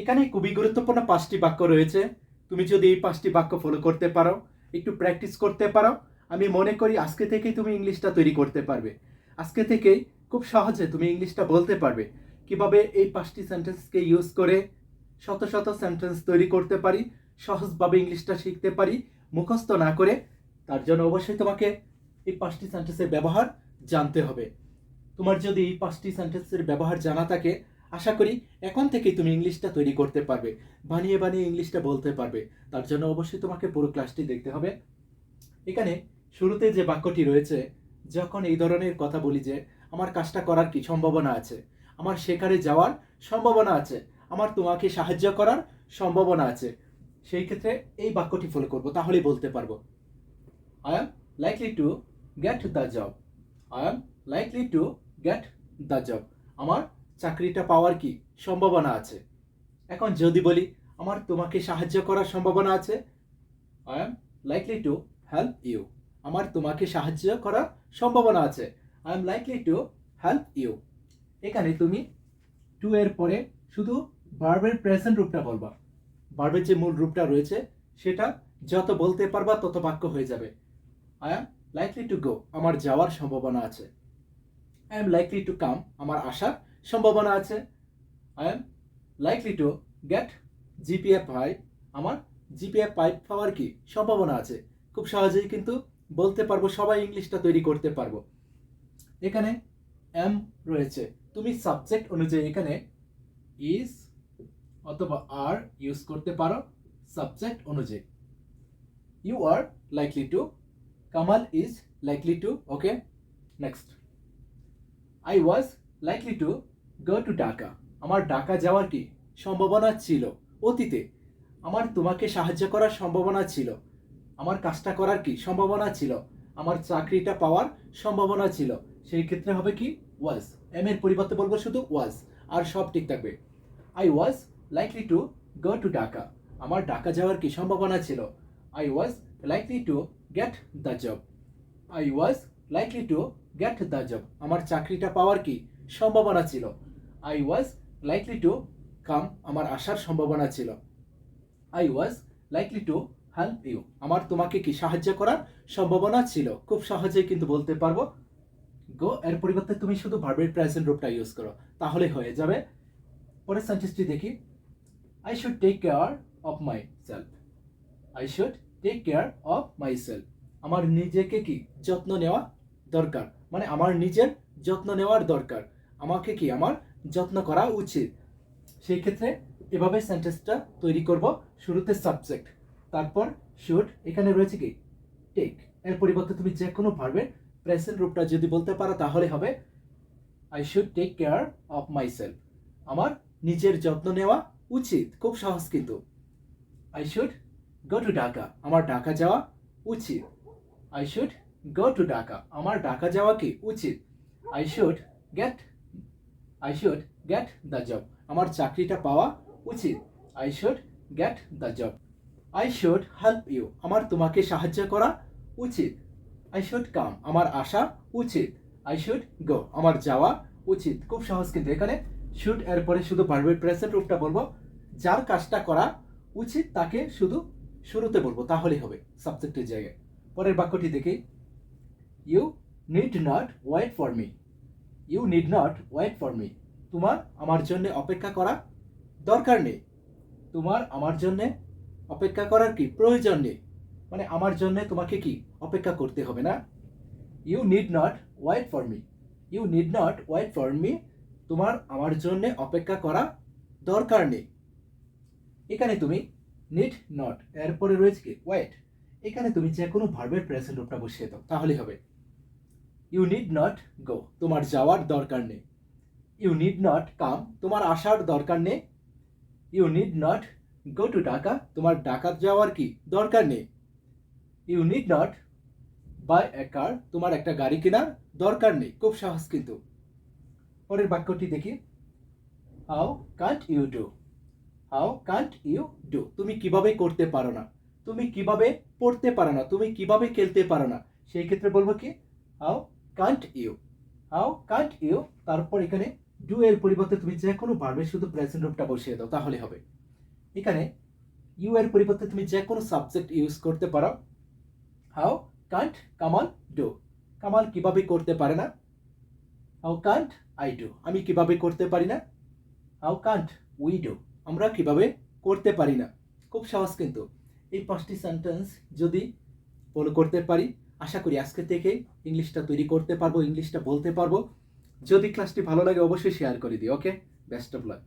এখানে খুবই গুরুত্বপূর্ণ পাঁচটি বাক্য রয়েছে। তুমি যদি এই পাঁচটি বাক্য ফলো করতে পারো, একটু প্র্যাকটিস করতে পারো, আমি মনে করি আজকে থেকেই তুমি ইংলিশটা তৈরি করতে পারবে। আজকে থেকেই খুব সহজে তুমি ইংলিশটা বলতে পারবে। কীভাবে এই পাঁচটি সেন্টেন্সকে ইউজ করে শত শত সেন্টেন্স তৈরি করতে পারি, সহজভাবে ইংলিশটা শিখতে পারি, মুখস্থ না করে, তার জন্য অবশ্যই তোমাকে এই পাঁচটি সেন্টেন্সের ব্যবহার জানতে হবে। তোমার যদি এই পাঁচটি সেন্টেন্সের ব্যবহার জানা থাকে আশা করি এখন থেকেই তুমি ইংলিশটা তৈরি করতে পারবে, বানিয়ে বানিয়ে ইংলিশটা বলতে পারবে। তার জন্য অবশ্যই তোমাকে পুরো ক্লাসটি দেখতে হবে। এখানে শুরুতে যে বাক্যটি রয়েছে, যখন এই ধরনের কথা বলি যে, আমার কাজটা করার কি সম্ভাবনা আছে? আমার সেখানে যাওয়ার সম্ভাবনা আছে? আমার তোমাকে সাহায্য করার সম্ভাবনা আছে? সেই ক্ষেত্রে এই বাক্যটি ফলো করব, তাহলেই বলতে পারব। I am likely to get the job I am likely to get the job আমার চাকরিটা পাওয়ার কি সম্ভাবনা আছে? এখন যদি বলি, আমার তোমাকে সাহায্য করার সম্ভাবনা আছে I am likely to help you আমার তোমাকে সাহায্য করার সম্ভাবনা আছে I am likely to help you এখানে তুমি টু এর পরে শুধু ভার্বের প্রেজেন্ট রূপটা বলবা। ভার্বের যে মূল রূপটা রয়েছে, সেটা যত বলতে পারবা তত বাক্য হয়ে যাবে। I am likely to go আমার যাওয়ার সম্ভাবনা আছে। I am likely to come আমার আসার সম্ভাবনা আছে। I am likely to get GPA five আমার জিপিএ ফাইভ পাওয়ার কি সম্ভাবনা আছে? খুব সহজেই কিন্তু বলতে পারব, সবাই ইংলিশটা তৈরি করতে পারব। এখানে এম রয়েছে। তুমি সাবজেক্ট অনুযায়ী এখানে ইজ অথবা আর ইউজ করতে পারো সাবজেক্ট অনুযায়ী। You are likely to Kamal is likely to okay next I was likely to go to Dhaka আমার ঢাকা যাওয়ার কি সম্ভাবনা ছিল? অতীতে আমার তোমাকে সাহায্য করার সম্ভাবনা ছিল। আমার কাজটা করার কি সম্ভাবনা ছিল? আমার চাকরিটা পাওয়ার সম্ভাবনা ছিল। সেই ক্ষেত্রে হবে কি? ওয়াজ এম এর পরিবর্তে বলব শুধু ওয়াজ আর সব ঠিক থাকবে। I was likely to go to Dhaka আমার ঢাকা যাওয়ার কি সম্ভাবনা ছিল? I was likely to get the job I was likely to get the job আমার চাকরিটা পাওয়ার কি সম্ভাবনা ছিল। I was likely to come আমার আসার সম্ভাবনা ছিল। I was likely to help you আমার তোমাকে কি সাহায্য করার সম্ভাবনা ছিল? খুব সহজেই কিন্তু বলতে পারব। গো এর পরিবর্তে তুমি শুধু ভার্বের প্রেজেন্ট রূপটা ইউজ করো, তাহলে হয়ে যাবে। পরের সেন্টেন্সটি দেখি। I should take care of myself I should take care of myself আমার নিজেকে কি? যত্ন নেওয়া দরকার। মানে আমার নিজের যত্ন নেওয়ার দরকার। আমাকে কি আমার যত্ন করা উচিত? সেই ক্ষেত্রে এভাবে সেন্টেন্সটা তৈরি করব শুরুতে সাবজেক্ট তারপর শুড এখানে রয়েছে কি? টেক এর পরিবর্তে তুমি যে কোনো ভার্বের প্রেসেন্ট রূপটা যদি বলতে পারো তাহলে হবে I should take care of myself আমার নিজের যত্ন নেওয়া উচিত, খুব সহজ কিন্তু। I should go to Dhaka আমার ঢাকা যাওয়া উচিত। I should go to Dhaka আমার ঢাকা যাওয়া কি? উচিত। I should get I should get the job আমার চাকরিটা পাওয়া উচিত। I should get the job I should help you আমার তোমাকে সাহায্য করা উচিত। আই শুড কাম আমার আসা উচিত। আই শুড গো আমার যাওয়া উচিত। খুব সহজ কিন্তু। এখানে শুড এর পরে শুধু ভার্বের প্রেজেন্ট রূপটা বলব। যার কাজটা করা উচিত, তাকে শুধু শুরুতে বলব। তাহলেই হবে সাবজেক্টের জায়গায়। পরের বাক্যটি দেখি। You need not wait for me you need not wait for me তোমার আমার জন্য অপেক্ষা করা দরকার নেই। তোমার আমার জন্য অপেক্ষা করার কি প্রয়োজন নেই? মানে আমার জন্য তোমাকে কি অপেক্ষা করতে হবে না? You need not wait for me you need not wait for me তোমার আমার জন্য অপেক্ষা করা দরকার নেই। এখানে তুমি নিড নট এরপরে রয়েছে কি? ওয়েট এখানে তুমি যে কোনো ভার্বের প্রেজেন্ট রূপটা বসিয়ে দাও, তাহলেই হবে। ইউ নিড নট গো তোমার যাওয়ার দরকার নেই। ইউ নিড নট কাম তোমার আসার দরকার নেই। You need not go to Dhaka তোমার ঢাকা যাওয়ার কি দরকার নেই। You need not buy a car তোমার একটা গাড়ি কেনার দরকার নেই। খুব সহজ কিন্তু। পরের বাক্যটি দেখি। How can't you do how can't you do তুমি কীভাবে করতে পারো না? তুমি কীভাবে পড়তে পারো না? তুমি কীভাবে খেলতে পারো না? সেই ক্ষেত্রে বলব কি? How can't you how can't you তারপর এখানে ডু এর পরিবর্তে তুমি যে কোনো পারবে শুধু প্রেজেন্ট রূপটা বসিয়ে দাও, তাহলে হবে। এখানে ইউ এর পরিবর্তে তুমি যে কোনো সাবজেক্ট ইউজ করতে পারো। How can't Kamal do Kamal কীভাবে করতে পারে না? হাউ কান্ট আই ডু আমি কীভাবে করতে পারি না? হাউ কান্ট উই ডু আমরা কীভাবে করতে পারি না? খুব সহজ কিন্তু। এই পাঁচটি সেন্টেন্স যদি ফলো করতে পারি আশা করি আজকে থেকে ইংলিশটা তৈরি করতে পারব, ইংলিশটা বলতে পারব। যদি ক্লাসটি ভালো লাগে, অবশ্যই শেয়ার করে দিই ওকে বেস্ট অফ লাক